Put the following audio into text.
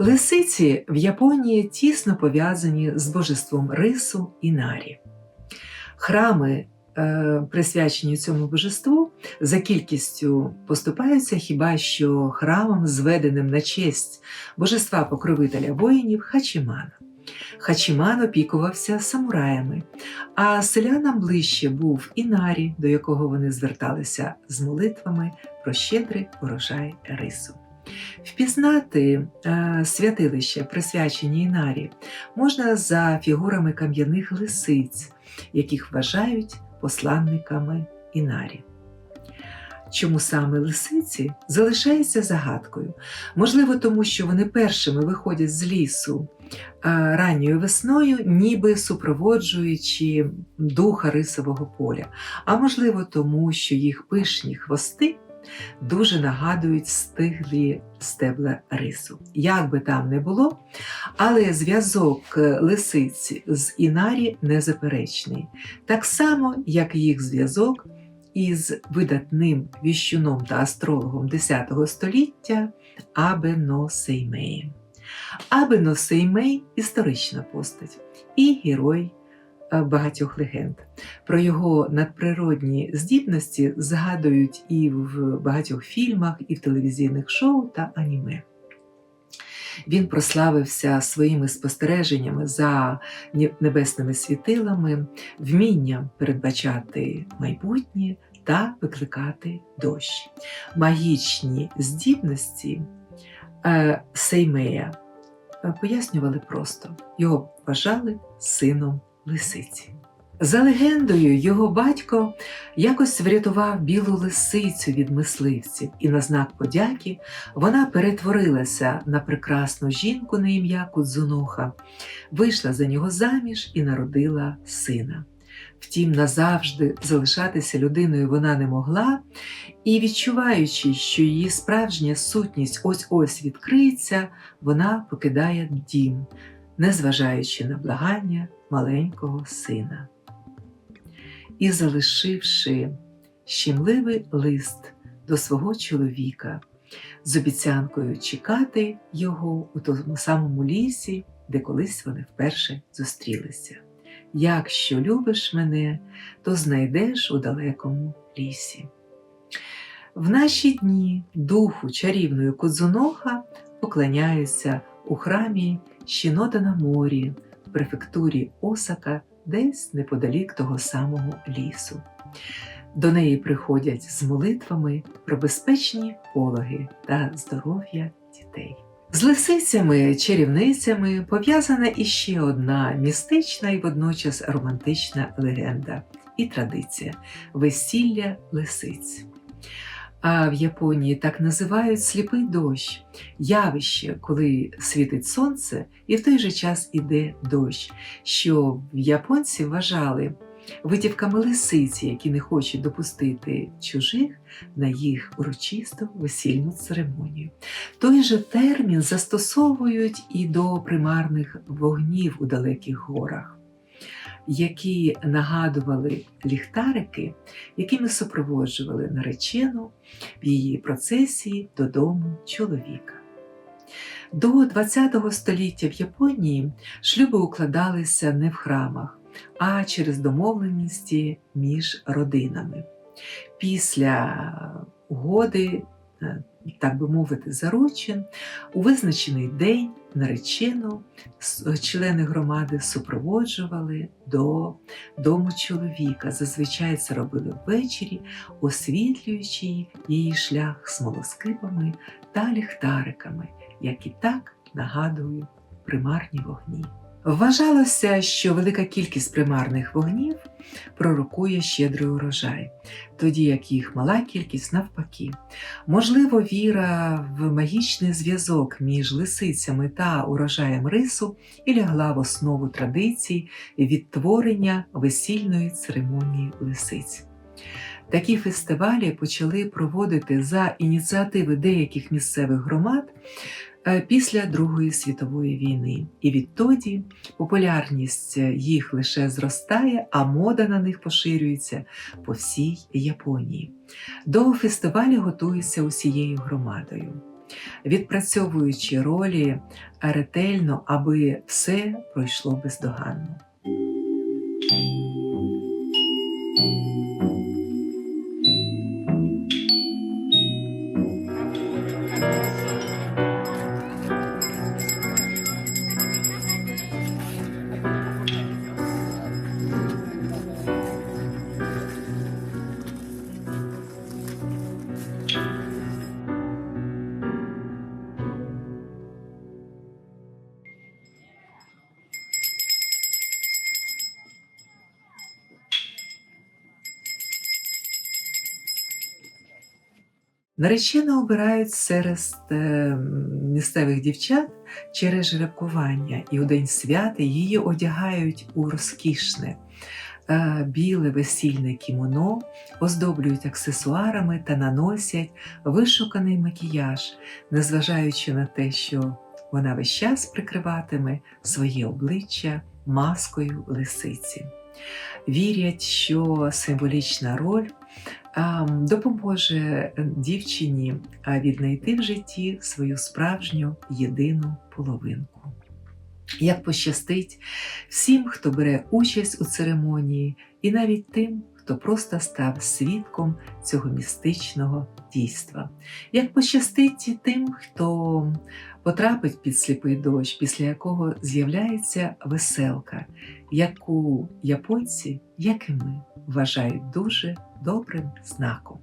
Лисиці в Японії тісно пов'язані з божеством рису і нарі. Храми, е, присвячені цьому божеству, за кількістю поступаються хіба що храмам, зведеним на честь божества покровителя воїнів Хачімана. Хачіман опікувався самураями, а селянам ближче був Інарі, до якого вони зверталися з молитвами про щедрий урожай рису. Впізнати е, святилища, присвячені Інарі, можна за фігурами кам'яних лисиць, яких вважають посланниками Інарі. Чому саме лисиці залишається загадкою? Можливо, тому що вони першими виходять з лісу ранньою весною, ніби супроводжуючи духа рисового поля, а можливо, тому що їх пишні хвости дуже нагадують стиглі стебла рису. Як би там не було, але зв'язок лисиць з Інарі незаперечний, так само, як їх зв'язок із видатним віщуном та астрологом X століття Абено Сеймеєм. Абено Сеймей історична постать і герой е, багатьох легенд. Про його надприродні здібності згадують і в багатьох фільмах, і в телевізійних шоу та аніме. Він прославився своїми спостереженнями за небесними світилами, вмінням передбачати майбутнє та викликати дощ. Магічні здібності Сеймея е, пояснювали просто, його вважали сином лисиці. За легендою, його батько якось врятував білу лисицю від мисливців, і на знак подяки вона перетворилася на прекрасну жінку на ім'я Кудзуноха, вийшла за нього заміж і народила сина. Втім, назавжди залишатися людиною вона не могла, і, відчуваючи, що її справжня сутність ось ось відкриється, вона покидає дім, незважаючи на благання маленького сина і залишивши щемливий лист до свого чоловіка з обіцянкою чекати його у тому самому лісі, де колись вони вперше зустрілися. Якщо любиш мене, то знайдеш у далекому лісі. В наші дні духу чарівної Кудзуноха поклоняються у храмі Щінода на морі в префектурі Осака десь неподалік того самого лісу. До неї приходять з молитвами про безпечні пологи та здоров'я дітей. З лисицями, чарівницями пов'язана іще одна містична і водночас романтична легенда і традиція весілля лисиць. А в Японії так називають сліпий дощ, явище, коли світить сонце, і в той же час іде дощ, що в японці вважали витівками лисиці, які не хочуть допустити чужих на їх урочисту весільну церемонію. Той же термін застосовують і до примарних вогнів у далеких горах які нагадували ліхтарики, якими супроводжували наречену в її процесії додому чоловіка. До ХХ століття в Японії шлюби укладалися не в храмах, а через домовленості між родинами. Після угоди е, так би мовити, заручин, у визначений день наречену члени громади супроводжували до дому чоловіка. Зазвичай це робили ввечері, освітлюючи її шлях смолоскипами та ліхтариками, які так нагадують примарні вогні. Вважалося, що велика кількість примарних вогнів пророкує щедрий урожай, тоді як їх мала кількість навпаки. Можливо, віра в магічний зв'язок між лисицями та урожаєм рису і лягла в основу традицій відтворення весільної церемонії лисиць. Такі фестивалі почали проводити за ініціативи деяких місцевих громад після Другої світової війни. І відтоді популярність їх лише зростає, а мода на них поширюється по всій Японії. До фестивалю готуються усією громадою, відпрацьовуючи ролі ретельно, аби все пройшло бездоганно. Наречено обирають серед е, місцевих дівчат через жеребкування, і у день свята її одягають у розкішне е, біле весільне кімоно, оздоблюють аксесуарами та наносять вишуканий макіяж, незважаючи на те, що вона весь час прикриватиме своє обличчя маскою лисиці. Вірять, що символічна роль допоможе дівчині віднайти в житті свою справжню єдину половинку. Як пощастить всім, хто бере участь у церемонії, і навіть тим, хто просто став свідком цього містичного дійства. Як пощастить тим, хто потрапить під сліпий дощ, після якого з'являється веселка, яку японці, як і ми, вважають дуже добрим знаком.